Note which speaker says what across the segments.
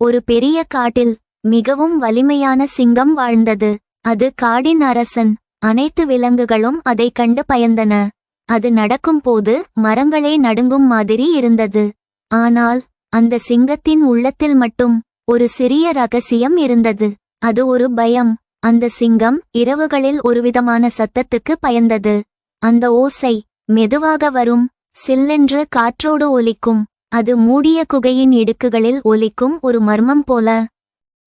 Speaker 1: ஒரு பெரிய காட்டில் மிகவும் வலிமையான சிங்கம் வாழ்ந்தது. அது காடின் அரசன். அனைத்து விலங்குகளும் அதைக் கண்டு பயந்தன. அது நடக்கும்போது மரங்களே நடுங்கும் மாதிரி இருந்தது. ஆனால் அந்த சிங்கத்தின் உள்ளத்தில் மட்டும் ஒரு சிறிய ரகசியம் இருந்தது. அது ஒரு பயம். அந்த சிங்கம் இரவுகளில் ஒருவிதமான சத்தத்துக்கு பயந்தது. அந்த ஓசை மெதுவாக வரும். சில்லென்று காற்றோடு ஒலிக்கும். அது மூடிய குகையின் இடுக்குகளில் ஒலிக்கும் ஒரு மர்மம் போல.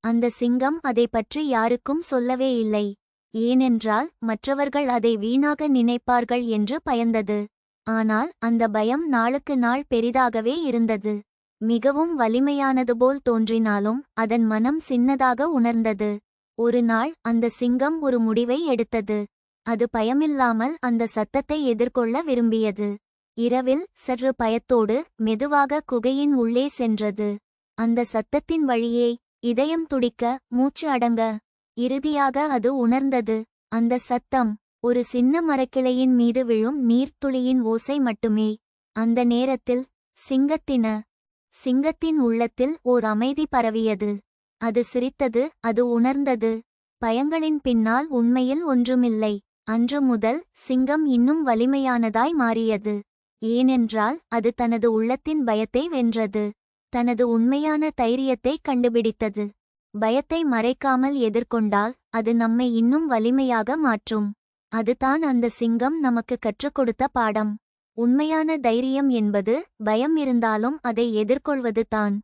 Speaker 1: அந்த சிங்கம் அதை பற்றி யாருக்கும் சொல்லவே இல்லை. ஏனென்றால் மற்றவர்கள் அதை வீணாக நினைப்பார்கள் என்று பயந்தது. ஆனால் அந்த பயம் நாளுக்கு நாள் பெரிதாகவே இருந்தது. மிகவும் வலிமையானது போல் தோன்றினாலும் அதன் மனம் சின்னதாக உணர்ந்தது. ஒரு நாள் அந்த சிங்கம் ஒரு முடிவை எடுத்தது. அது பயமில்லாமல் அந்த சத்தத்தை எதிர்கொள்ள விரும்பியது. இரவில் சற்று பயத்தோடு மெதுவாக குகையின் உள்ளே சென்றது. அந்த சத்தத்தின் வழியே இதயம் துடிக்க மூச்சு அடங்க இறுதியாக அது உணர்ந்தது. அந்த சத்தம் ஒரு சின்ன மரக்கிளையின் மீது விழும் நீர்த்துளியின் ஓசை மட்டுமே. அந்த நேரத்தில் சிங்கத்தின சிங்கத்தின் உள்ளத்தில் ஓர் அமைதி பரவியது. அது சிரித்தது அது உணர்ந்தது. பயங்களின் பின்னால் உண்மையில் ஒன்றுமில்லை. அன்று முதல் சிங்கம் இன்னும் வலிமையானதாய் மாறியது. ஏனென்றால் அது தனது உள்ளத்தின் பயத்தை வென்றது. தனது உண்மையான தைரியத்தை கண்டுபிடித்தது. பயத்தை மறைக்காமல் எதிர்கொண்டால் அது நம்மை இன்னும் வலிமையாக மாற்றும். அதுதான் அந்த சிங்கம் நமக்கு கற்றுக் கொடுத்த பாடம். உண்மையான தைரியம் என்பது பயம் இருந்தாலும் அதை எதிர்கொள்வது தான்.